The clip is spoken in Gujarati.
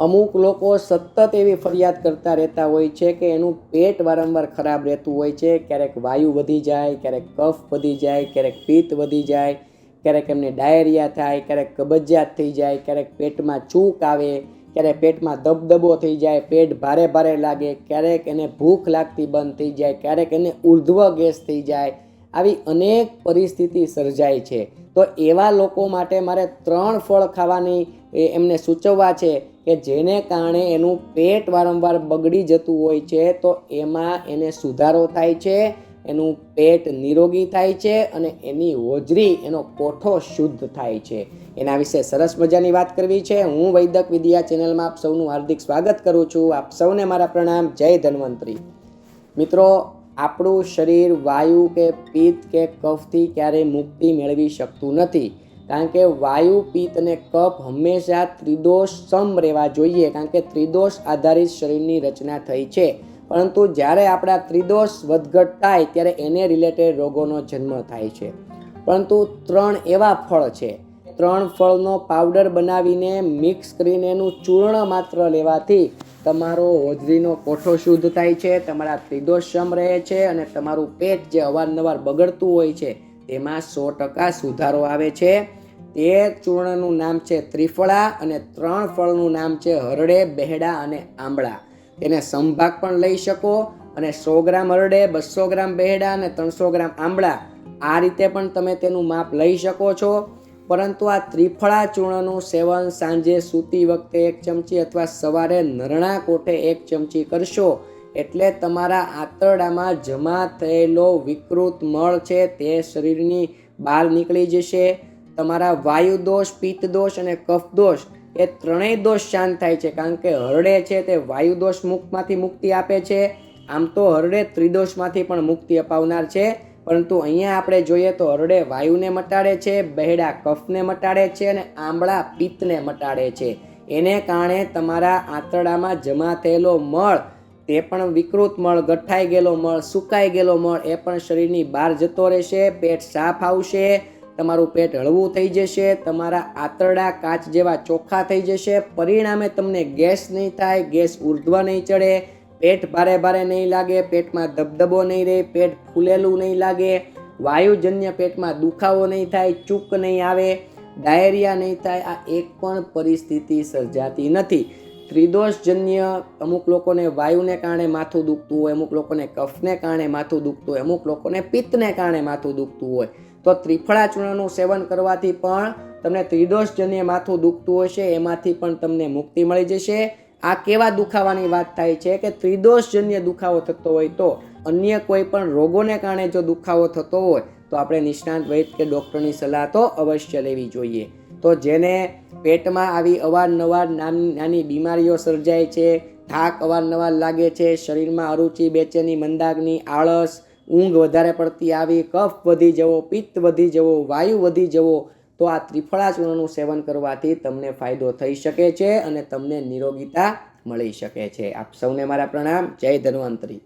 અમુક લોકો સતત એવી ફરિયાદ કરતા રહેતા હોય છે કે એનું પેટ વારંવાર ખરાબ રહેતું હોય છે. ક્યારેક વાયુ વધી જાય, ક્યારેક કફ વધી જાય, ક્યારેક પિત્ત વધી જાય, ક્યારેક એમને ડાયરિયા થાય, ક્યારેક કબજિયાત થઈ જાય, ક્યારેક પેટમાં ચૂક આવે, ક્યારેક પેટમાં દબદબો થઈ જાય, પેટ ભારે ભારે લાગે, ક્યારેક એને ભૂખ લાગતી બંધ થઈ જાય, ક્યારેક એને ઉર્ધ્વ ગેસ થઈ જાય આવી અનેક પરિસ્થિતિ સર્જાય છે. તો એવા લોકો માટે મારે ત્રણ ફળ ખાવાની એ એમને સૂચવવા છે કે જેને કારણે એનું પેટ વારંવાર બગડી જતું હોય છે, તો એમાં એને સુધારો થાય છે, એનું પેટ નિરોગી થાય છે અને એની હોજરી, એનો કોઠો શુદ્ધ થાય છે. એના વિશે સરસ મજાની વાત કરવી છે. હું વૈદક વિદ્યા ચેનલમાં આપ સૌનું હાર્દિક સ્વાગત કરું છું. આપ સૌને મારા પ્રણામ. જય ધન્વંતરી. મિત્રો આપણું શરીર, વાયુ કે પિત્ત કે કફથી ક્યારેય મુક્તિ મેળવી શકતું નથી. કારણ કે વાયુ, પિત્ત અને કફ હંમેશા ત્રિદોષ સમ રહેવા જોઈએ. કારણ કે ત્રિદોષ આધારિત શરીરની રચના થઈ છે. પરંતુ જ્યારે આપણા ત્રિદોષ વધઘટ થાય ત્યારે એને રિલેટેડ રોગોનો જન્મ થાય છે. પરંતુ ત્રણ એવા ફળ છે. ત્રણ ફળનો પાવડર બનાવીને મિક્સ કરીને એનું ચૂર્ણ માત્ર લેવાથી તમારો હોજરીનો કોઠો શુદ્ધ થાય છે, તમારા ત્રિદોષમ રહે છે અને તમારું પેટ જે અવારનવાર બગડતું હોય છે, તેમાં સો ટકા સુધારો આવે છે. તે ચૂર્ણનું નામ છે ત્રિફળા અને ત્રણ ફળનું નામ છે હરડે, બહેડા અને આંબળા. તેને સંભાગ પણ લઈ શકો અને સો ગ્રામ હરડે, બસો ગ્રામ બહેડા અને ત્રણસો ગ્રામ આંબળા. આ રીતે પણ તમે તેનું માપ લઈ શકો છો. પરંતુ આ ત્રિફળા ચૂર્ણનું સેવન સાંજે સૂતી વખતે એક ચમચી અથવા સવારે નરણા કોઠે એક ચમચી કરશો. એટલે તમારા આંતરડામાં જમા થયેલો વિકૃત મળ છે તે શરીરની બહાર નીકળી જશે. તમારા વાયુ દોષ, પિત્ત દોષ અને કફ દોષ એ ત્રણેય દોષ શાંત થાય છે કારણ કે હરડે છે તે વાયુ દોષ મુક્તમાંથી મુક્તિ આપે છે. આમ તો હરડે ત્રિદોષમાંથી પણ મુક્તિ અપાવનાર છે. પરંતુ અહીંયા આપણે જોઈએ તો હરડે વાયુને મટાડે છે, બહેડા કફને મટાડે છે અને આંબળા પિત્તને મટાડે છે. એને કારણે તમારા આંતરડામાં જમા થયેલો મળ, તે પણ વિકૃત મળ ગઠ્ઠાઈ ગયેલો મળ, સુકાઈ ગયેલો મળ, એ પણ શરીરની બહાર જતો રહેશે, પેટ સાફ આવશે, તમારું પેટ હળવું થઈ જશે, તમારા આંતરડા કાચ જેવા ચોખ્ખા થઈ જશે, પરિણામે તમને ગેસ નહીં થાય, ગેસ ઉર્ધ્વ નહીં ચડે પેટ ભારે ભારે નહીં લાગે, પેટમાં ધબધબો નહીં રહે, પેટ ફૂલેલું નહીં લાગે, વાયુજન્ય પેટમાં દુખાવો નહીં થાય, ચૂક નહીં આવે, ડાયરિયા નહીં થાય, આ એક પણ પરિસ્થિતિ સર્જાતી નથી. ત્રિદોષજન્ય અમુક લોકોને વાયુને કારણે માથું દુખતું હોય, અમુક લોકોને કફને કારણે માથું દુખતું હોય, અમુક લોકોને પિત્તને કારણે માથું દુખતું હોય. તો ત્રિફળા ચૂર્ણનું સેવન કરવાથી પણ તમને ત્રિદોષજન્ય માથું દુખતું હશે, એમાંથી પણ તમને મુક્તિ મળી જશે. આ કેવા દુખાવાની વાત થાય છે કે ત્રિદોષજન્ય દુખાવો થતો હોય તો અન્ય કોઈ પણ રોગોને કારણે જો દુખાવો થતો હોય તો આપણે નિષ્ણાંત વૈદ કે ડૉક્ટરની સલાહ તો અવશ્ય લેવી જોઈએ. તો જેને પેટમાં આવી અવારનવાર નાની નાની બીમારીઓ સર્જાય છે, થાક અવારનવાર લાગે છે, શરીરમાં અરુચિ, બેચેની મંદાગની, આળસ, ઊંઘ વધારે પડતી આવી, કફ વધી જવો, પિત્ત વધી જવો, વાયુ વધી જવો તો આ ત્રિફળા ચૂર્ણનું સેવન કરવાથી તમને ફાયદો થઈ શકે છે અને તમને નિરોગીતા મળી શકે છે. આપ સૌને મારા પ્રણામ. જય ધન્વંતરી.